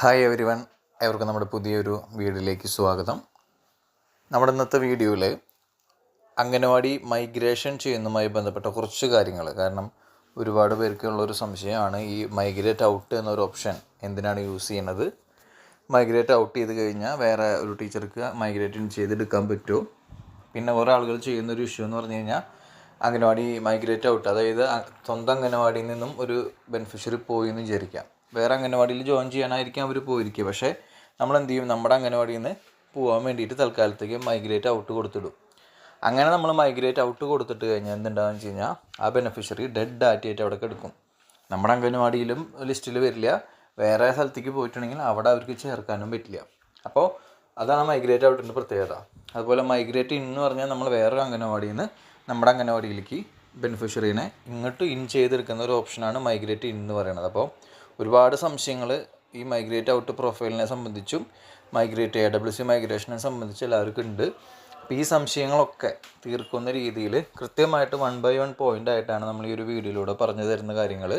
Hi every one എവർക്കും നമ്മുടെ പുതിയൊരു വീഡിയോയിലേക്ക് സ്വാഗതം. നമ്മുടെ ഇന്നത്തെ വീഡിയോയിൽ അംഗനവാടി മൈഗ്രേഷൻ ചെയ്യുന്നതുമായി ബന്ധപ്പെട്ട കുറച്ച് കാര്യങ്ങൾ കാരണം ഒരുപാട് പേർക്കുള്ള ഒരു സംശയമാണ് ഈ മൈഗ്രേറ്റ് ഔട്ട് എന്നൊരു ഓപ്ഷൻ എന്തിനാണ് യൂസ് ചെയ്യുന്നത്. മൈഗ്രേറ്റ് ഔട്ട് ചെയ്ത് കഴിഞ്ഞാൽ വേറെ ഒരു ടീച്ചർക്ക് മൈഗ്രേറ്റ് ചെയ്തെടുക്കാൻ പറ്റുമോ പിന്നെ കുറേ ആളുകൾ ചെയ്യുന്ന ഒരു ഇഷ്യൂ എന്ന് പറഞ്ഞു കഴിഞ്ഞാൽ അംഗനവാടി മൈഗ്രേറ്റ് ഔട്ട് അതായത് സ്വന്തം അംഗനവാടിയിൽ നിന്നും ഒരു ബെനിഫിഷ്യറി പോയി എന്ന് വിചാരിക്കാം. വേറെ അംഗനവാടിയിൽ ജോയിൻ ചെയ്യാനായിരിക്കും അവർ പോയിരിക്കുക. പക്ഷേ നമ്മൾ എന്ത് ചെയ്യും നമ്മുടെ അംഗനവാടിയിൽ നിന്ന് പോകാൻ വേണ്ടിയിട്ട് തൽക്കാലത്തേക്ക് മൈഗ്രേറ്റ് ഔട്ട് കൊടുത്തിടും. അങ്ങനെ നമ്മൾ മൈഗ്രേറ്റ് ഔട്ട് കൊടുത്തിട്ട് കഴിഞ്ഞാൽ എന്തുണ്ടാകുമെന്ന് വെച്ച് കഴിഞ്ഞാൽ ആ ബെനിഫിഷ്യറി ഡെഡ് ഡാറ്റയായിട്ട് അവിടെ എടുക്കും നമ്മുടെ അംഗനവാടിയിലും ലിസ്റ്റിൽ വരില്ല. വേറെ സ്ഥലത്തേക്ക് പോയിട്ടുണ്ടെങ്കിൽ അവിടെ അവർക്ക് ചേർക്കാനും പറ്റില്ല. അപ്പോൾ അതാണ് മൈഗ്രേറ്റ് ഔട്ടിന്റെ പ്രത്യേകത. അതുപോലെ മൈഗ്രേറ്റ് ഇൻ എന്ന് പറഞ്ഞാൽ നമ്മൾ വേറൊരു അംഗനവാടിയിൽ നിന്ന് നമ്മുടെ അംഗനവാടിയിലേക്ക് ബെനിഫിഷ്യറീനെ ഇങ്ങോട്ട് ഇൻ ചെയ്തെടുക്കുന്ന ഒരു ഓപ്ഷനാണ് മൈഗ്രേറ്റ് ഇൻ എന്ന് പറയുന്നത്. അപ്പോൾ ഒരുപാട് സംശയങ്ങൾ ഈ മൈഗ്രേറ്റ് ഔട്ട് പ്രൊഫൈലിനെ സംബന്ധിച്ചും മൈഗ്രേറ്റ് എ ഡബ്ല്യു സി മൈഗ്രേഷനെ സംബന്ധിച്ച് എല്ലാവർക്കും ഉണ്ട്. അപ്പോൾ ഈ സംശയങ്ങളൊക്കെ തീർക്കുന്ന രീതിയിൽ കൃത്യമായിട്ട് വൺ ബൈ വൺ പോയിന്റ് ആയിട്ടാണ് നമ്മൾ ഈ ഒരു വീഡിയോയിലൂടെ പറഞ്ഞു തരുന്ന കാര്യങ്ങൾ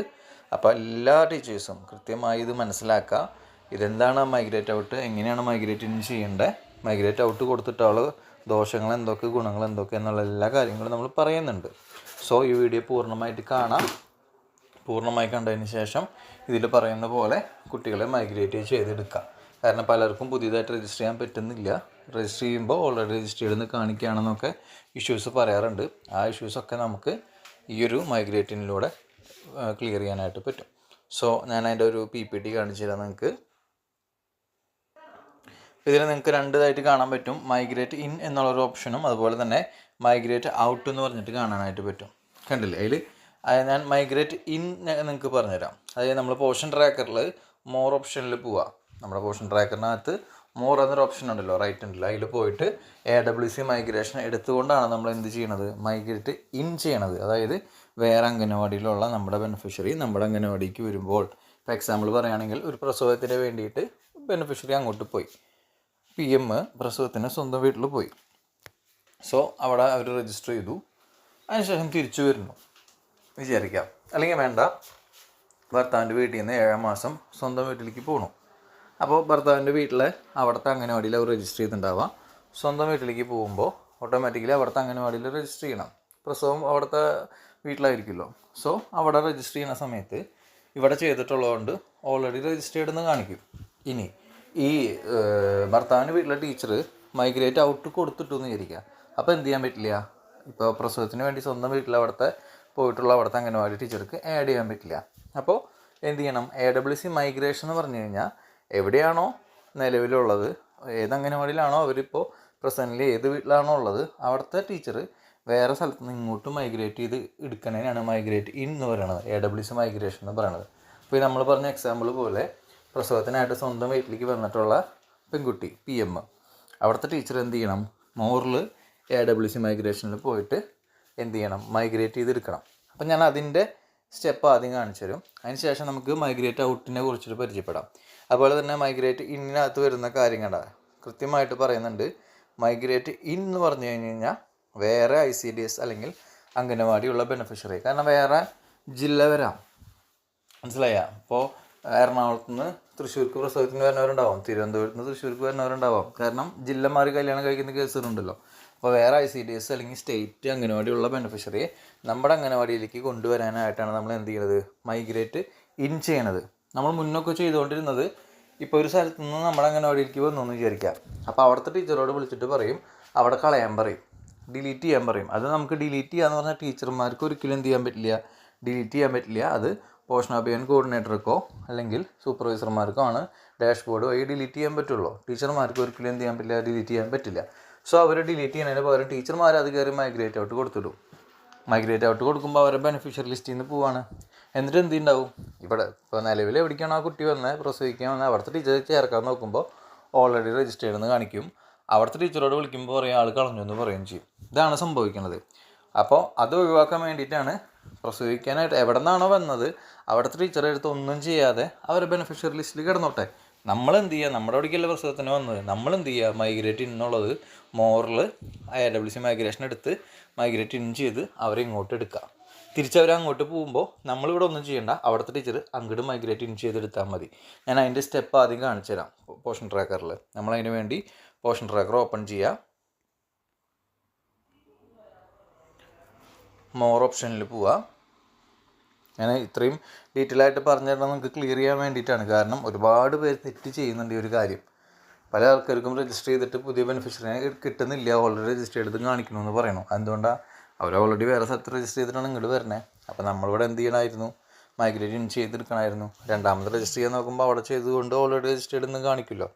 അപ്പോൾ എല്ലാ ടീച്ചേഴ്സും കൃത്യമായി ഇത് മനസ്സിലാക്കുക. ഇതെന്താണ് മൈഗ്രേറ്റ് ഔട്ട് എങ്ങനെയാണ് മൈഗ്രേറ്റ് ഇൻ ചെയ്യേണ്ടത് മൈഗ്രേറ്റ് ഔട്ട് കൊടുത്തിട്ടുള്ള ദോഷങ്ങൾ എന്തൊക്കെ ഗുണങ്ങൾ എന്തൊക്കെ എന്നുള്ള എല്ലാ കാര്യങ്ങളും നമ്മൾ പറയുന്നുണ്ട്. സോ ഈ വീഡിയോ പൂർണമായിട്ട് കാണാം. പൂർണമായി കണ്ടതിന് ശേഷം ഇതിൽ പറയുന്ന പോലെ കുട്ടികളെ മൈഗ്രേറ്റ് ചെയ്തെടുക്കാം. കാരണം പലർക്കും പുതിയതായിട്ട് രജിസ്റ്റർ ചെയ്യാൻ പറ്റുന്നില്ല. രജിസ്റ്റർ ചെയ്യുമ്പോൾ ഓൾറെഡി രജിസ്റ്റർ ചെയ്തെന്ന് കാണിക്കുകയാണെന്നൊക്കെ ഇഷ്യൂസ് പറയാറുണ്ട്. ആ ഇഷ്യൂസൊക്കെ നമുക്ക് ഈ ഒരു മൈഗ്രേറ്റിനിലൂടെ ക്ലിയർ ചെയ്യാനായിട്ട് പറ്റും. സോ ഞാൻ അതിന്റെ ഒരു പി പി ടി കാണിച്ചു തരാം നിങ്ങൾക്ക്. ഇതിൽ നിങ്ങൾക്ക് രണ്ടിതായിട്ട് കാണാൻ പറ്റും. മൈഗ്രേറ്റ് ഇൻ എന്നുള്ളൊരു ഓപ്ഷനും അതുപോലെ തന്നെ മൈഗ്രേറ്റ് ഔട്ട് എന്ന് പറഞ്ഞിട്ട് കാണാനായിട്ട് പറ്റും. കണ്ടില്ലേ? അതിൽ ഞാൻ മൈഗ്രേറ്റ് ഇൻ നിങ്ങൾക്ക് പറഞ്ഞുതരാം. അതായത് നമ്മൾ പോർഷൻ ട്രാക്കറിൽ മോർ ഓപ്ഷനിൽ പോവാം. നമ്മുടെ പോർഷൻ ട്രാക്കറിനകത്ത് മോർ എന്നൊരു ഓപ്ഷൻ ഉണ്ടല്ലോ റൈറ്റ് ഉണ്ടല്ലോ. അതിൽ പോയിട്ട് എ ഡബ്ല്യു സി മൈഗ്രേഷൻ എടുത്തുകൊണ്ടാണ് നമ്മൾ എന്ത് ചെയ്യണത്? മൈഗ്രേറ്റ് ഇൻ ചെയ്യണത്. അതായത് വേറെ അംഗനവാടിയിലുള്ള നമ്മുടെ ബെനിഫിഷ്യറി നമ്മുടെ അംഗനവാടിക്ക് വരുമ്പോൾ ഇപ്പോൾ എക്സാമ്പിൾ പറയുകയാണെങ്കിൽ ഒരു പ്രസവത്തിന് വേണ്ടിയിട്ട് ബെനിഫിഷ്യറി അങ്ങോട്ട് പോയി. പി എം പ്രസവത്തിന് സ്വന്തം വീട്ടിൽ പോയി. സോ അവിടെ അവർ രജിസ്റ്റർ ചെയ്തു. അതിനുശേഷം തിരിച്ചു വരുന്നു. വിചാരിക്കാം. അല്ലെങ്കിൽ വേണ്ട. ഭർത്താവിന്റെ വീട്ടിൽ നിന്ന് ഏഴാം മാസം സ്വന്തം വീട്ടിലേക്ക് പോകണം അപ്പോൾ ഭർത്താവിന്റെ വീട്ടിലെ അവിടുത്തെ അംഗനവാടിയിൽ അവർ രജിസ്റ്റർ ചെയ്തിട്ടുണ്ടാവാം സ്വന്തം വീട്ടിലേക്ക് പോകുമ്പോൾ ഓട്ടോമാറ്റിക്കലി അവിടുത്തെ അംഗനവാടിയിൽ രജിസ്റ്റർ ചെയ്യണം. പ്രസവം അവിടുത്തെ വീട്ടിലായിരിക്കുമല്ലോ. സോ അവിടെ രജിസ്റ്റർ ചെയ്യുന്ന സമയത്ത് ഇവിടെ ചെയ്തിട്ടുള്ളതുകൊണ്ട് ഓൾറെഡി രജിസ്റ്റർ ചെയ്തെന്ന് കാണിക്കും. ഇനി ഈ ഭർത്താവിന്റെ വീട്ടിലെ ടീച്ചർ മൈഗ്രേറ്റ് ഔട്ട് കൊടുത്തിട്ടു എന്ന് വിചാരിക്കുക. അപ്പോൾ എന്ത് ചെയ്യാൻ പറ്റില്ല? ഇപ്പോൾ പ്രസവത്തിന് വേണ്ടി സ്വന്തം വീട്ടിൽ അവിടുത്തെ പോയിട്ടുള്ള അവിടുത്തെ അംഗനവാടി ടീച്ചർക്ക് ആഡ് ചെയ്യാൻ പറ്റില്ല. അപ്പോൾ എന്ത് ചെയ്യണം? എ ഡബ്ല്യു സി മൈഗ്രേഷൻ എന്ന് പറഞ്ഞു കഴിഞ്ഞാൽ എവിടെയാണോ നിലവിലുള്ളത് ഏത് അംഗനവാടിയിലാണോ അവരിപ്പോൾ പ്രസന്റ്ലി ഏത് വീട്ടിലാണോ ഉള്ളത് അവിടുത്തെ ടീച്ചർ വേറെ സ്ഥലത്ത് നിന്ന് ഇങ്ങോട്ട് മൈഗ്രേറ്റ് ചെയ്ത് എടുക്കണേനാണ് മൈഗ്രേറ്റ് ഇൻ എന്ന് പറയുന്നത് എ ഡബ്ല്യു സി മൈഗ്രേഷൻ എന്ന് പറയുന്നത് അപ്പോൾ നമ്മൾ പറഞ്ഞ എക്സാമ്പിൾ പോലെ പ്രസവത്തിനായിട്ട് സ്വന്തം വീട്ടിലേക്ക് വന്നിട്ടുള്ള പെൺകുട്ടി പി എം അവിടുത്തെ ടീച്ചർ എന്ത് ചെയ്യണം? മോറിൽ എ ഡബ്ല്യു സി മൈഗ്രേഷനിൽ പോയിട്ട് എന്ത് ചെയ്യണം മൈഗ്രേറ്റ് ചെയ്തെടുക്കണം. അപ്പം ഞാൻ അതിന്റെ സ്റ്റെപ്പ് ആദ്യം കാണിച്ചു തരും അതിന് ശേഷം നമുക്ക് മൈഗ്രേറ്റ് ഔട്ടിനെ കുറിച്ചിട്ട് പരിചയപ്പെടാം. അതുപോലെ തന്നെ മൈഗ്രേറ്റ് ഇന്നിനകത്ത് വരുന്ന കാര്യങ്ങളാണ് കൃത്യമായിട്ട് പറയുന്നുണ്ട്. മൈഗ്രേറ്റ് ഇൻ എന്ന് പറഞ്ഞു കഴിഞ്ഞ് കഴിഞ്ഞാൽ വേറെ ഐ സി ഡി എസ് അല്ലെങ്കിൽ അംഗനവാടിയുള്ള ബെനിഫിഷ്യറി കാരണം വേറെ ജില്ല വരാം. മനസ്സിലായ? ഇപ്പോൾ എറണാകുളത്ത് നിന്ന് തൃശ്ശൂർക്ക് പ്രസവത്തിന് വരുന്നവരുണ്ടാവും. തിരുവനന്തപുരത്ത് നിന്ന് തൃശ്ശൂർക്ക് വരുന്നവരുണ്ടാവാം. കാരണം ജില്ല മാറി കല്യാണം കഴിക്കുന്ന കേസുകളുണ്ടല്ലോ അപ്പോൾ വേറെ ഐ സി ഡി എസ് അല്ലെങ്കിൽ സ്റ്റേറ്റ് അംഗനവാടിയുള്ള ബെനിഫിഷ്യറിയെ നമ്മുടെ അംഗനവാടിയിലേക്ക് കൊണ്ടുവരാനായിട്ടാണ് നമ്മൾ എന്ത് ചെയ്യുന്നത് മൈഗ്രേറ്റ് ഇൻ ചെയ്യണത്. നമ്മൾ മുന്നൊക്കെ ചെയ്തുകൊണ്ടിരുന്നത് ഇപ്പോൾ ഒരു സ്ഥലത്ത് നിന്ന് നമ്മുടെ അംഗനവാടിയിലേക്ക് വന്നു എന്ന് വിചാരിക്കാം. അപ്പോൾ അവിടുത്തെ ടീച്ചറോട് വിളിച്ചിട്ട് പറയും അവിടെ കളയാൻ പറയും. ഡിലീറ്റ് ചെയ്യാൻ പറയും. അത് നമുക്ക് ഡിലീറ്റ് ചെയ്യാന്ന് പറഞ്ഞാൽ ടീച്ചർമാർക്ക് ഒരിക്കലും എന്ത് ചെയ്യാൻ പറ്റില്ല. ഡിലീറ്റ് ചെയ്യാൻ പറ്റില്ല. അത് പോഷൻ അഭിയാൻ കോർഡിനേറ്റർക്കോ അല്ലെങ്കിൽ സൂപ്പർവൈസർമാർക്കോ ആണ് ഡാഷ്ബോർഡ് വഴി ഡിലീറ്റ് ചെയ്യാൻ പറ്റുള്ളൂ. ടീച്ചർമാർക്ക് ഒരിക്കലും എന്ത് ചെയ്യാൻ പറ്റില്ല. ഡിലീറ്റ് ചെയ്യാൻ പറ്റില്ല. സോ അവർ ഡിലീറ്റ് ചെയ്യുന്നതിന് പകരം ടീച്ചർമാർ അത് കയറി മൈഗ്രേറ്റ് ഔട്ട് കൊടുത്തിടും. മൈഗ്രേറ്റ് ഔട്ട് കൊടുക്കുമ്പോൾ അവരെ ബെനിഫിഷ്യറി ലിസ്റ്റിൽ നിന്ന് പോവാണ്. എന്നിട്ട് എന്ത് ഉണ്ടാവും ഇവിടെ ഇപ്പോൾ നിലവിൽ എവിടേക്കാണ് ആ കുട്ടി വന്നത് പ്രസവിക്കാൻ വന്നത് അവിടുത്തെ ടീച്ചർ ചേർക്കാൻ നോക്കുമ്പോൾ ഓൾറെഡി രജിസ്റ്റർ ചെയ്തെന്ന് കാണിക്കും. അവിടുത്തെ ടീച്ചറോട് വിളിക്കുമ്പോൾ പറയും ആൾ കളഞ്ഞു എന്ന് പറയുകയും ചെയ്യും. ഇതാണ് സംഭവിക്കുന്നത് അപ്പോൾ അത് ഒഴിവാക്കാൻ വേണ്ടിയിട്ടാണ് പ്രസവിക്കാനായിട്ട് എവിടെ നിന്നാണോ വന്നത് അവിടുത്തെ ടീച്ചറെ അടുത്ത് ഒന്നും ചെയ്യാതെ അവരെ ബെനിഫിഷ്യറി ലിസ്റ്റിൽ കിടന്നോട്ടെ. നമ്മൾ എന്ത് ചെയ്യുക നമ്മുടെ അവിടേക്കല്ല പ്രസവത്തിന് വന്നത്. നമ്മളെന്ത് ചെയ്യുക മൈഗ്രേറ്റ് എന്നുള്ളത് മോറിൽ ഐ ഡബ്ല്യു സി മൈഗ്രേഷൻ എടുത്ത് മൈഗ്രേറ്റ് ഇൻ ചെയ്ത് അവരെ ഇങ്ങോട്ട് എടുക്കുക തിരിച്ചവർ അങ്ങോട്ട് പോകുമ്പോൾ നമ്മളിവിടെ ഒന്നും ചെയ്യണ്ട. അവിടുത്തെ ടീച്ചർ അങ്ങോട്ട് മൈഗ്രേറ്റ് ഇൻ ചെയ്തെടുത്താൽ മതി. ഞാൻ അതിന്റെ സ്റ്റെപ്പ് ആദ്യം കാണിച്ചു തരാം. പോഷൻ ട്രാക്കറിൽ നമ്മളതിന് വേണ്ടി പോഷൻ ട്രാക്കർ ഓപ്പൺ ചെയ്യുക മോർ ഓപ്ഷനിൽ പോവുക ഞാൻ ഇത്രയും ഡീറ്റെയിൽ ആയിട്ട് പറഞ്ഞു തരണം നിങ്ങൾക്ക് ക്ലിയർ ചെയ്യാൻ വേണ്ടിയിട്ടാണ്. കാരണം ഒരുപാട് പേര് തെറ്റ് ചെയ്യുന്നുണ്ട് ഈ ഒരു കാര്യം. പല ആൾക്കാർക്കും രജിസ്റ്റർ ചെയ്തിട്ട് പുതിയ ബെനിഫിഷ്യറിനെ കിട്ടുന്നില്ല. ഓൾറെഡി രജിസ്റ്റർ ചെയ്ത് കാണിക്കണമെന്ന് പറയണു. എന്തുകൊണ്ടാണ് അവർ ഓൾറെഡി വേറെ സ്ഥലത്ത് രജിസ്റ്റർ ചെയ്തിട്ടാണ് ഇങ്ങോട്ട് വരണേ. അപ്പോൾ നമ്മളിവിടെ എന്ത് ചെയ്യണമായിരുന്നു മൈഗ്രേറ്റ് ചെയ്തെടുക്കണമായിരുന്നു രണ്ടാമത് രജിസ്റ്റർ ചെയ്യാൻ നോക്കുമ്പോൾ അവിടെ ചെയ്തുകൊണ്ട് ഓൾറെഡി രജിസ്റ്റർ ചെയ്തെന്ന് കാണിക്കുമല്ലോ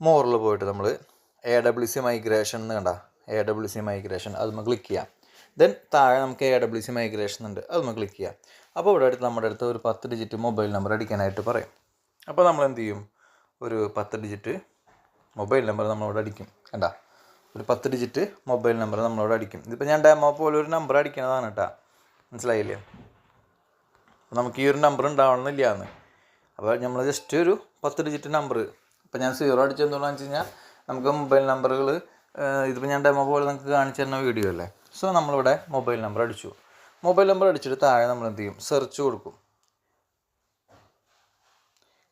മോറിൽ പോയിട്ട് നമ്മൾ എ ഡബ്ല്യു സി മൈഗ്രേഷൻ എന്ന് കണ്ട? എ ഡബ്ല്യു സി മൈഗ്രേഷൻ അത് നമ്മൾ ക്ലിക്ക് ചെയ്യാം. ദെൻ താഴെ നമുക്ക് എ ഡബ്ല്യു സി മൈഗ്രേഷൻ ഉണ്ട്. അത് നമ്മൾ ക്ലിക്ക് ചെയ്യാം. അപ്പോൾ ഇവിടെ അടുത്ത് നമ്മുടെ അടുത്ത് ഒരു പത്ത് ഡിജിറ്റ് മൊബൈൽ നമ്പർ അടിക്കാനായിട്ട് പറയും. അപ്പോൾ നമ്മൾ എന്ത് ചെയ്യും? ഒരു പത്ത് ഡിജിറ്റ് മൊബൈൽ നമ്പർ നമ്മളോട് അടിക്കും. കണ്ട? ഒരു പത്ത് ഡിജിറ്റ് മൊബൈൽ നമ്പർ നമ്മളോട് അടിക്കും. ഇതിപ്പോൾ ഞാൻ ഡെമോ പോലെ ഒരു നമ്പർ അടിക്കണതാണ് കേട്ടോ. മനസ്സിലായില്ലേ? അപ്പോൾ നമുക്ക് ഈ ഒരു നമ്പർ ഉണ്ടാവണമെന്നില്ല എന്ന്. അപ്പോൾ നമ്മൾ ജസ്റ്റ് ഒരു പത്ത് ഡിജിറ്റ് നമ്പർ ഇപ്പോൾ ഞാൻ സീറോ അടിച്ചെന്തുകൊണ്ടാന്ന് വെച്ച് കഴിഞ്ഞാൽ നമുക്ക് മൊബൈൽ നമ്പറുകൾ ഇതിപ്പോൾ ഞാൻ ഡെമോ പോലെ നിങ്ങൾക്ക് കാണിച്ചു തരുന്ന വീഡിയോ അല്ലേ? സോ നമ്മളിവിടെ മൊബൈൽ നമ്പർ അടിച്ചു. മൊബൈൽ നമ്പർ അടിച്ചിട്ട് താഴെ നമ്മൾ എന്ത് ചെയ്യും? സെർച്ച് കൊടുക്കും.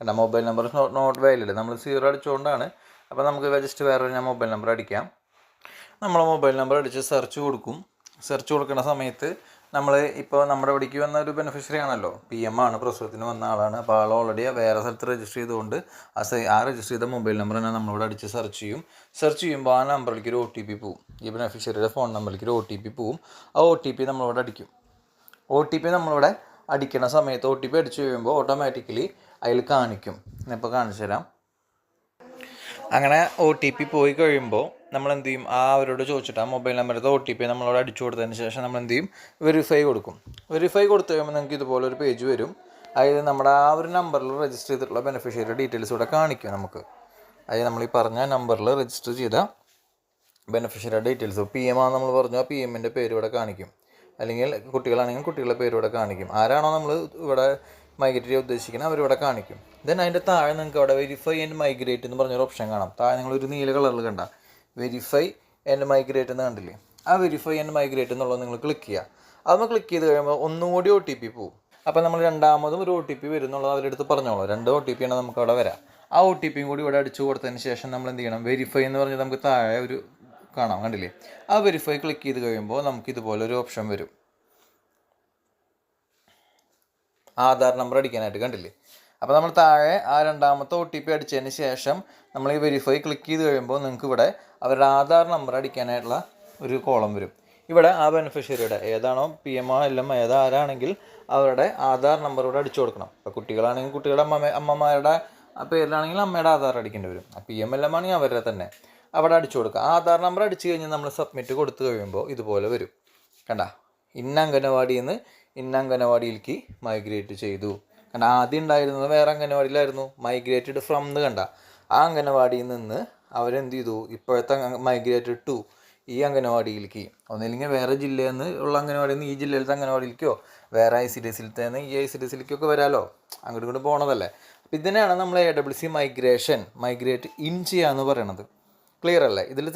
കണ്ട? മൊബൈൽ നമ്പർ നോട്ട് വാല്യൂ നമ്മൾ സീറോ അടിച്ചുകൊണ്ടാണ് അപ്പോൾ നമുക്ക് ജസ്റ്റ് വേറെ ഞാൻ മൊബൈൽ നമ്പർ അടിക്കാം. നമ്മൾ മൊബൈൽ നമ്പർ അടിച്ച് സെർച്ച് കൊടുക്കും. സെർച്ച് കൊടുക്കുന്ന സമയത്ത് നമ്മൾ ഇപ്പോൾ നമ്മുടെ ഇവിടേക്ക് വന്ന ഒരു ബെനിഫിഷ്യറി ആണല്ലോ. പി എം ആണ് പ്രസവത്തിന് വന്ന ആളാണ്. അപ്പോൾ ആൾ ഓൾറെഡി വേറെ സ്ഥലത്ത് രജിസ്റ്റർ ചെയ്തുകൊണ്ട് ആ ആ രജിസ്റ്റർ ചെയ്ത മൊബൈൽ നമ്പർ തന്നെ നമ്മളിവിടെ അടിച്ച് സെർച്ച് ചെയ്യും. സെർച്ച് ചെയ്യുമ്പോൾ ആ നമ്പറിലേക്ക് ഒരു ഒ ടി പി പോവും. ഈ ബെനിഫിഷ്യറിയുടെ ഫോൺ നമ്പറിലേക്ക് ഒരു ഒ ടി പി പോവും. ആ ഒ ടി പി നമ്മളിവിടെ അടിക്കും. ഒ ടി പി നമ്മളിവിടെ അടിക്കുന്ന സമയത്ത് ഒ ടി പി അടിച്ചു കഴിയുമ്പോൾ ഓട്ടോമാറ്റിക്കലി അതിൽ കാണിക്കും. ഞാനിപ്പോൾ കാണിച്ചു തരാം. അങ്ങനെ ഒ ടി പി പോയി കഴിയുമ്പോൾ നമ്മൾ എന്ത് ചെയ്യും? ആ അവരോട് ചോദിച്ചിട്ട് ആ മൊബൈൽ നമ്പറിലത്തെ ഒ ടി പി നമ്മളോട് അടിച്ചു കൊടുത്തതിന് ശേഷം നമ്മൾ എന്ത് ചെയ്യും? വെരിഫൈ കൊടുക്കും. വെരിഫൈ കൊടുത്തു കഴിയുമ്പോൾ നിങ്ങൾക്ക് ഇതുപോലെ ഒരു പേജ് വരും. അതായത് നമ്മുടെ ആ ഒരു നമ്പറിൽ രജിസ്റ്റർ ചെയ്തിട്ടുള്ള ബെനിഫിഷ്യറി ഡീറ്റെയിൽസ് ഇവിടെ കാണിക്കും നമുക്ക്. അതായത് നമ്മൾ ഈ പറഞ്ഞ നമ്പറിൽ രജിസ്റ്റർ ചെയ്ത ബെനിഫിഷ്യറി ഡീറ്റെയിൽസ് പി എം ആണെന്ന് നമ്മൾ പറഞ്ഞു. ആ പി എമ്മിന്റെ പേര് ഇവിടെ കാണിക്കും. അല്ലെങ്കിൽ കുട്ടികളാണെങ്കിൽ കുട്ടികളുടെ പേര് ഇവിടെ കാണിക്കും. ആരാണോ നമ്മൾ ഇവിടെ മൈഗ്രേറ്റ് ചെയ്യാൻ ഉദ്ദേശിക്കുന്നത് അവരിവിടെ കാണിക്കും. ദെൻ അതിന്റെ താഴെ നിങ്ങൾക്ക് അവിടെ വെരിഫൈ ആൻഡ് മൈഗ്രേറ്റ് എന്ന് പറഞ്ഞൊരു ഓപ്ഷൻ കാണാം. താഴെ നിങ്ങൾ ഒരു നീല കളറിൽ കണ്ട. വെരിഫൈ ആൻഡ് മൈഗ്രേറ്റ് എന്ന് കണ്ടില്ലേ? ആ വെരിഫൈ ആൻഡ് മൈഗ്രേറ്റ് എന്നുള്ളത് നിങ്ങൾ ക്ലിക്ക് ചെയ്യുക നമ്മൾ ക്ലിക്ക് ചെയ്ത് കഴിയുമ്പോൾ ഒന്നുകൂടി ഒ ടി പി പോവും. അപ്പോൾ നമ്മൾ രണ്ടാമതും ഒരു ഒ ടി പി വരുന്നുള്ളത് അവരുടെ അടുത്ത് പറഞ്ഞോളൂ. രണ്ട് ഒ ടി പി ആണ് നമുക്ക് അവിടെ വരാം. ആ ഒ ടി പിയും കൂടി ഇവിടെ അടിച്ചു കൊടുത്തതിന് ശേഷം നമ്മൾ എന്ത് ചെയ്യണം? വെരിഫൈ എന്ന് പറഞ്ഞാൽ നമുക്ക് താഴെ ഒരു കാണാം കണ്ടില്ലേ? ആ വെരിഫൈ ക്ലിക്ക് ചെയ്ത് കഴിയുമ്പോൾ നമുക്ക് ഇതുപോലെ ഒരു ഓപ്ഷൻ വരും. ആധാർ നമ്പർ അടിക്കാനായിട്ട് കണ്ടില്ലേ? അപ്പോൾ നമ്മൾ താഴെ ആ രണ്ടാമത്തെ ഒ ടി പി അടിച്ചതിന് ശേഷം നമ്മൾ ഈ വെരിഫൈ ക്ലിക്ക് ചെയ്ത് കഴിയുമ്പോൾ നിങ്ങൾക്ക് ഇവിടെ അവരുടെ ആധാർ നമ്പർ അടിക്കാനായിട്ടുള്ള ഒരു കോളം വരും. ഇവിടെ ആ ബെനിഫിഷ്യറിയുടെ ഏതാണോ പി എം ഒ എല്ലാം ഏതാരാണെങ്കിൽ അവരുടെ ആധാർ നമ്പർ ഇവിടെ അടിച്ചു കൊടുക്കണം. ഇപ്പോൾ കുട്ടികളാണെങ്കിൽ കുട്ടികളുടെ അമ്മ അമ്മമാരുടെ പേരിലാണെങ്കിൽ അമ്മയുടെ ആധാർ അടിക്കേണ്ടി വരും. പി എം എൽ എം ആണെങ്കിൽ അവരുടെ തന്നെ. അവിടെ അടിച്ചു കൊടുക്കുക. ആധാർ നമ്പർ അടിച്ചു കഴിഞ്ഞാൽ നമ്മൾ സബ്മിറ്റ് കൊടുത്തു കഴിയുമ്പോൾ ഇതുപോലെ വരും. കണ്ട? ഇന്ന അംഗനവാടിയിൽ നിന്ന് ഇന്ന അംഗനവാടിയിലേക്ക് മൈഗ്രേറ്റ് ചെയ്തു. കണ്ട? ആദ്യം ഉണ്ടായിരുന്നത് വേറെ അംഗനവാടിയിലായിരുന്നു. മൈഗ്രേറ്റഡ് ഫ്രം എന്ന് കണ്ട. ആ അംഗനവാടിയിൽ നിന്ന് അവരെന്ത് ചെയ്തു? ഇപ്പോഴത്തെ മൈഗ്രേറ്റഡ് ടു ഈ അംഗനവാടിയിലേക്ക്. ഒന്നില്ലെങ്കിൽ വേറെ ജില്ലയിൽ നിന്ന് ഉള്ള അംഗനവാടിയിൽ നിന്ന് ഈ ജില്ലയിലത്തെ അംഗനവാടിയിലേക്കോ വേറെ ഐ സി ഡി എസിലത്തെ ഈ ഐ സി ഡി എസിലേക്കൊക്കെ വരാമല്ലോ അങ്ങോട്ടും ഇങ്ങോട്ട് പോകണതല്ലേ അപ്പം ഇതിനെയാണ് നമ്മൾ A W C migration migrate in ചെയ്യുക എന്ന് പറയണത് ക്ലിയർ അല്ലേ? ഇതിൽ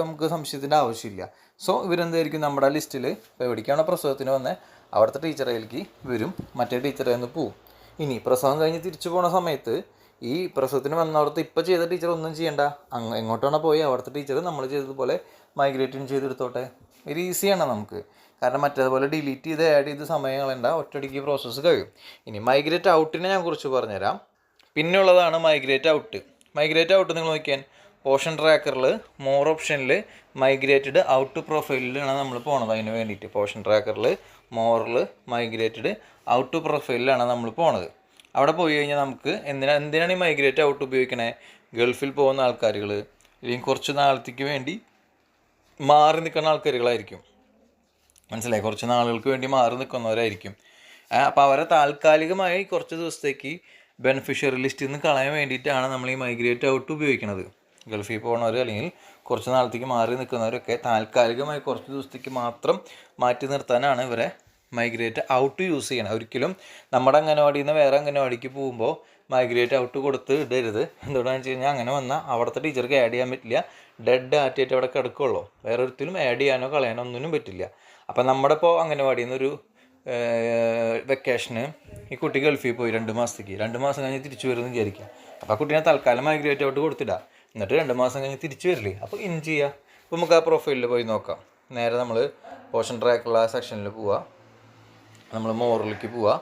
നമുക്ക് സംശയത്തിന്റെ ആവശ്യമില്ല. സോ ഇവരെന്തായിരിക്കും നമ്മുടെ ലിസ്റ്റിൽ ഇപ്പോൾ എവിടേക്കാണോ പ്രസവത്തിന് വന്നത് അവിടുത്തെ ടീച്ചറേക്ക് വരും മറ്റേ ടീച്ചറിൽ നിന്ന് പോവും. ഇനി പ്രസവം കഴിഞ്ഞ് തിരിച്ചു പോണ സമയത്ത് ഈ പ്രസവത്തിന് വന്നവിടുത്തെ ഇപ്പോൾ ചെയ്ത ടീച്ചർ ഒന്നും ചെയ്യണ്ട. അങ്ങ് എങ്ങോട്ടാണോ പോയി? അവിടുത്തെ ടീച്ചർ നമ്മൾ ചെയ്തതുപോലെ മൈഗ്രേറ്റും ചെയ്തെടുത്തോട്ടെ? വെരി ഈസിയാണ് നമുക്ക്. കാരണം മറ്റേതുപോലെ ഡിലീറ്റ് ചെയ്ത് ആഡ് ചെയ്ത് സമയം കളയണ്ട ഒറ്റയടിക്ക് പ്രോസസ്സ് കഴിയും. ഇനി മൈഗ്രേറ്റ് ഔട്ടിനെ ഞാൻ കുറിച്ച് പറഞ്ഞുതരാം. പിന്നെയുള്ളതാണ് മൈഗ്രേറ്റ് ഔട്ട് മൈഗ്രേറ്റ് ഔട്ട് നിങ്ങൾ നോക്കിയാൽ പോർഷൻ ട്രാക്കറിൽ മോർ ഓപ്ഷനിൽ മൈഗ്രേറ്റഡ് ഔട്ട് പ്രൊഫൈലിലാണ് നമ്മൾ പോണത് അതിന് വേണ്ടിയിട്ട്. ഓഷൻ ട്രാക്കറിൽ മോറിൽ മൈഗ്രേറ്റഡ് ഔട്ട് പ്രൊഫൈലിലാണ് നമ്മൾ പോണത്. അവിടെ പോയി കഴിഞ്ഞാൽ നമുക്ക് എന്തിനാ എന്തിനാണ് ഈ മൈഗ്രേറ്റ് ഔട്ട് ഉപയോഗിക്കണേ? ഗൾഫിൽ പോകുന്ന ആൾക്കാരുകൾ അല്ലെങ്കിൽ കുറച്ച് നാളത്തേക്ക് വേണ്ടി മാറി നിൽക്കുന്ന ആൾക്കാരുകളായിരിക്കും. മനസ്സിലായി? കുറച്ച് നാളുകൾക്ക് വേണ്ടി മാറി നിൽക്കുന്നവരായിരിക്കും. അപ്പോൾ അവരെ താൽക്കാലികമായി കുറച്ച് ദിവസത്തേക്ക് ബെനിഫിഷ്യറി ലിസ്റ്റിൽ നിന്ന് കളയാൻ വേണ്ടിയിട്ടാണ് നമ്മൾ ഈ മൈഗ്രേറ്റ് ഔട്ട് ഉപയോഗിക്കുന്നത് ഗൾഫിൽ പോകുന്നവർ അല്ലെങ്കിൽ കുറച്ച് നാളത്തേക്ക് മാറി നിൽക്കുന്നവരൊക്കെ താൽക്കാലികമായി കുറച്ച് ദിവസത്തേക്ക് മാത്രം മാറ്റി നിർത്താനാണ് ഇവരെ മൈഗ്രേറ്റ് ഔട്ട് യൂസ് ചെയ്യണം. ഒരിക്കലും നമ്മുടെ അംഗനവാടിയിൽ നിന്ന് വേറെ അംഗനവാടിക്ക് പോകുമ്പോൾ മൈഗ്രേറ്റ് ഔട്ട് കൊടുത്ത് ഇടരുത്. എന്തുകൊണ്ടാണെന്ന് വെച്ച് കഴിഞ്ഞാൽ അങ്ങനെ വന്നാൽ അവിടുത്തെ ടീച്ചർക്ക് ആഡ് ചെയ്യാൻ പറ്റില്ല. ഡെഡ് ആറ്റിയിട്ട് അവിടെ കിടക്കുള്ളൂ. വേറെ ഒരിക്കലും ആഡ് ചെയ്യാനോ കളയാനോ ഒന്നിനും പറ്റില്ല. അപ്പം നമ്മുടെ ഇപ്പോൾ അംഗനവാടിയിൽ നിന്നൊരു വെക്കേഷന് ഈ കുട്ടി ഗൾഫിൽ പോയി രണ്ട് മാസത്തേക്ക്. രണ്ട് മാസം കഴിഞ്ഞ് തിരിച്ചു വരുമെന്ന് വിചാരിക്കുക അപ്പോൾ ആ കുട്ടീനെ തൽക്കാലം മൈഗ്രേറ്റ് ഔട്ട് കൊടുത്തിടാം. എന്നിട്ട് രണ്ട് മാസം കഴിഞ്ഞ് തിരിച്ചു വരില്ലേ? അപ്പോൾ ഇൻ ചെയ്യുക അപ്പോൾ നമുക്ക് ആ പ്രൊഫൈലിൽ പോയി നോക്കാം. നേരെ നമ്മൾ പോഷൻ ട്രാക്കുള്ള സെക്ഷനിൽ പോവുക നമ്മൾ മോറിലേക്ക് പോവുക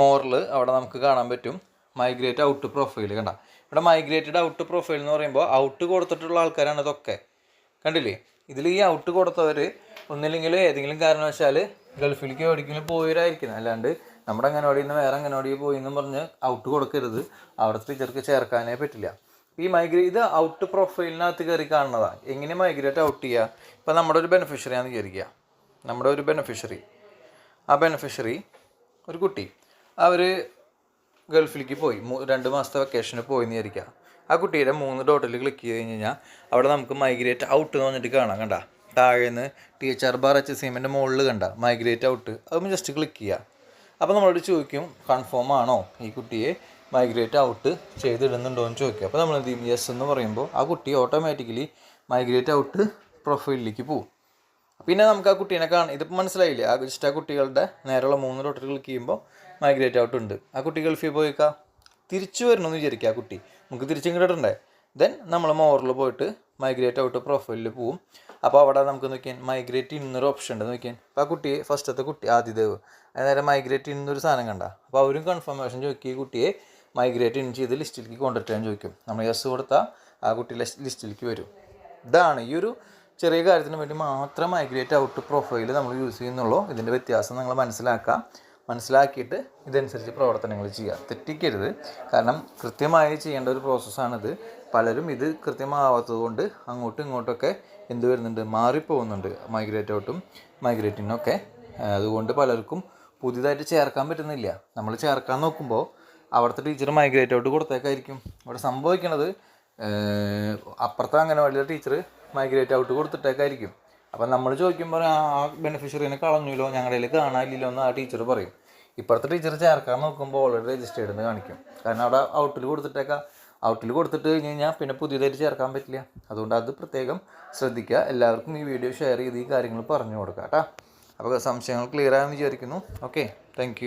മോറിൽ അവിടെ നമുക്ക് കാണാൻ പറ്റും മൈഗ്രേറ്റ് ഔട്ട് പ്രൊഫൈൽ കണ്ട. ഇവിടെ മൈഗ്രേറ്റഡ് ഔട്ട് പ്രൊഫൈൽ എന്ന് പറയുമ്പോൾ ഔട്ട് കൊടുത്തിട്ടുള്ള ആൾക്കാരാണ് ഇതൊക്കെ. കണ്ടില്ലേ? ഇതിൽ ഈ ഔട്ട് കൊടുത്തവർ ഒന്നില്ലെങ്കിൽ ഏതെങ്കിലും കാരണവശാൽ ഗൾഫിലേക്ക് എവിടെയെങ്കിലും പോയവരായിരിക്കും. അല്ലാണ്ട് നമ്മുടെ അംഗനവാടിയിൽ നിന്ന് വേറെ അംഗനവാടിയിൽ പോയി എന്നും പറഞ്ഞ് ഔട്ട് കൊടുക്കരുത്. അവിടുത്തെ ടീച്ചർക്ക് ചേർക്കാനേ പറ്റില്ല. ഈ മൈഗ്രേ ഇത് ഔട്ട് പ്രൊഫൈലിനകത്ത് കയറി കാണുന്നതാണ് എങ്ങനെ മൈഗ്രേറ്റ് ഔട്ട് ചെയ്യുക ഇപ്പം നമ്മുടെ ഒരു ബെനിഫിഷ്യറി ആണെന്ന് വിചാരിക്കുക. നമ്മുടെ ഒരു ബെനിഫിഷ്യറി ആ ബെനിഫിഷ്യറി ഒരു കുട്ടി. അവർ ഗൾഫിലേക്ക് പോയി. രണ്ട് മാസത്തെ വെക്കേഷന് പോയി എന്ന് വിചാരിക്കുക. ആ കുട്ടിയുടെ മൂന്ന് ഡോട്ടിൽ ക്ലിക്ക് ചെയ്ത് കഴിഞ്ഞ് കഴിഞ്ഞാൽ അവിടെ നമുക്ക് മൈഗ്രേറ്റ് ഔട്ട് എന്ന് പറഞ്ഞിട്ട് കാണാം കണ്ട? താഴേന്ന് T H R bar H സിമെന്റെ മുകളിൽ കണ്ട മൈഗ്രേറ്റ് ഔട്ട് അതൊന്ന് ജസ്റ്റ് ക്ലിക്ക് ചെയ്യുക അപ്പോൾ നമ്മളോട് ചോദിക്കും കൺഫേം ആണോ ഈ കുട്ടിയെ? മൈഗ്രേറ്റ് ഔട്ട് ചെയ്തിടുന്നുണ്ടോ എന്ന് ചോദിക്കുക. അപ്പോൾ നമ്മൾ എന്ത് ചെയ്യും? യെസ് എന്ന് പറയുമ്പോൾ ആ കുട്ടി ഓട്ടോമാറ്റിക്കലി മൈഗ്രേറ്റ് ഔട്ട് പ്രൊഫൈലിലേക്ക് പോകും. പിന്നെ നമുക്ക് ആ കുട്ടീനെ കാണാം. ഇതിപ്പോൾ മനസ്സിലായില്ലേ? ആ ജസ്റ്റ് ആ കുട്ടികളുടെ നേരെയുള്ള മൂന്ന് ലോട്ടർ ക്ലിക്ക് ചെയ്യുമ്പോൾ മൈഗ്രേറ്റ് ഔട്ട് ഉണ്ട്. ആ കുട്ടി ഗൾഫിൽ പോയിക്കാം തിരിച്ചു വരണമെന്ന് വിചാരിക്കുക ആ കുട്ടി. നമുക്ക് തിരിച്ചും കിട്ടണ്ടേ ദെൻ നമ്മൾ മോറിൽ പോയിട്ട് മൈഗ്രേറ്റ് ഔട്ട് പ്രൊഫൈലിൽ പോവും. അപ്പോൾ അവിടെ നമുക്ക് നോക്കിയാൽ മൈഗ്രേറ്റ് ഇന്നൊരു ഓപ്ഷൻ ഉണ്ട്. നോക്കിയാൽ? അപ്പോൾ ആ കുട്ടി ഫസ്റ്റത്തെ കുട്ടി ആദിദേവ് അതായത് മൈഗ്രേറ്റ് ഇന്നൊരു സാധനം കണ്ട. അപ്പോൾ അവരും കൺഫർമേഷൻ ചോദിക്കും ഈ കുട്ടിയെ മൈഗ്രേറ്റ് ഇൻ ചെയ്ത് ലിസ്റ്റിലേക്ക് കൊണ്ടുവരാൻ ചോദിക്കും. നമ്മൾ യെസ് കൊടുത്താൽ ആ കുട്ടി ലിസ്റ്റിലേക്ക് വരും. ഇതാണ് ഈ ഒരു ചെറിയ കാര്യത്തിന് വേണ്ടി മാത്രം മൈഗ്രേറ്റ് ഔട്ട് പ്രൊഫൈൽ നമ്മൾ യൂസ് ചെയ്യുന്നുള്ളൂ. ഇതിന്റെ വ്യത്യാസം നിങ്ങൾ മനസ്സിലാക്കുക. മനസ്സിലാക്കിയിട്ട് ഇതനുസരിച്ച് പ്രവർത്തനങ്ങൾ ചെയ്യുക. തെറ്റിക്കരുത്. കാരണം കൃത്യമായി ചെയ്യേണ്ട ഒരു പ്രോസസ്സാണിത് പലരും ഇത് കൃത്യമാവാത്തത് കൊണ്ട് അങ്ങോട്ടും ഇങ്ങോട്ടൊക്കെ എന്ത് വരുന്നുണ്ട്? മാറിപ്പോകുന്നുണ്ട് മൈഗ്രേറ്റ് ഔട്ടും മൈഗ്രേറ്റിനൊക്കെ അതുകൊണ്ട് പലർക്കും പുതിയതായിട്ട് ചേർക്കാൻ പറ്റുന്നില്ല. നമ്മൾ ചേർക്കാൻ നോക്കുമ്പോൾ അവിടുത്തെ ടീച്ചർ മൈഗ്രേറ്റ് ഔട്ട് കൊടുത്തേക്കായിരിക്കും. അവിടെ സംഭവിക്കണത് അപ്പുറത്തെ അംഗനവാടിയിലെ ടീച്ചർ മൈഗ്രേറ്റ് ഔട്ട് കൊടുത്തിട്ടേക്കായിരിക്കും. അപ്പം നമ്മൾ ചോദിക്കുമ്പോൾ ആ ബെനിഫിഷ്യറിനെ കളഞ്ഞല്ലോ ഞങ്ങളുടെ കയ്യിൽ കാണാനില്ലല്ലോ എന്ന് ആ ടീച്ചർ പറയും. ഇപ്പുറത്തെ ടീച്ചർ ചേർക്കാൻ നോക്കുമ്പോൾ ഓൾറെഡി രജിസ്റ്റേർഡ് എന്ന് കാണിക്കും. കാരണം അവിടെ ഔട്ടിൽ കൊടുത്തിട്ടേക്കാം. ഔട്ടിൽ കൊടുത്തിട്ട് കഴിഞ്ഞ് കഴിഞ്ഞാൽ പിന്നെ പുതിയതായിട്ട് ചേർക്കാൻ പറ്റില്ല. അതുകൊണ്ട് അത് പ്രത്യേകം ശ്രദ്ധിക്കുക. എല്ലാവർക്കും ഈ വീഡിയോ ഷെയർ ചെയ്ത് ഈ കാര്യങ്ങൾ പറഞ്ഞു കൊടുക്കാം കേട്ടോ. അപ്പോൾ സംശയങ്ങൾ ക്ലിയർ ആയെന്ന് വിചാരിക്കുന്നു. Okay thank